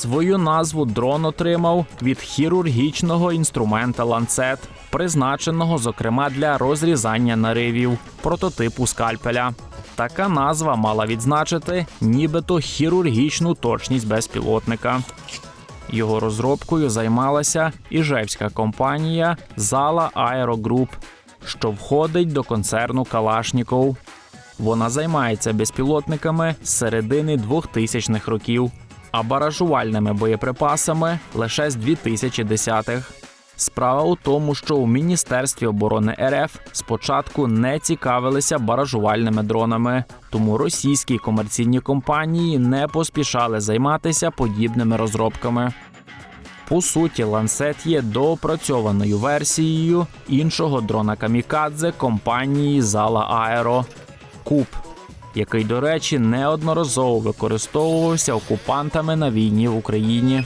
Свою назву дрон отримав від хірургічного інструмента ланцет, призначеного зокрема для розрізання наривів, прототипу скальпеля. Така назва мала відзначити нібито хірургічну точність безпілотника. Його розробкою займалася іжевська компанія Зала Аерогруп, що входить до концерну Калашніков. Вона займається безпілотниками з середини 2000-х років, а баражувальними боєприпасами лише з 2010-х. Справа у тому, що у Міністерстві оборони РФ спочатку не цікавилися баражувальними дронами, тому російські комерційні компанії не поспішали займатися подібними розробками. По суті, ланцет є доопрацьованою версією іншого дрона Камікадзе компанії Зала Аеро Куб, який, до речі, неодноразово використовувався окупантами на війні в Україні.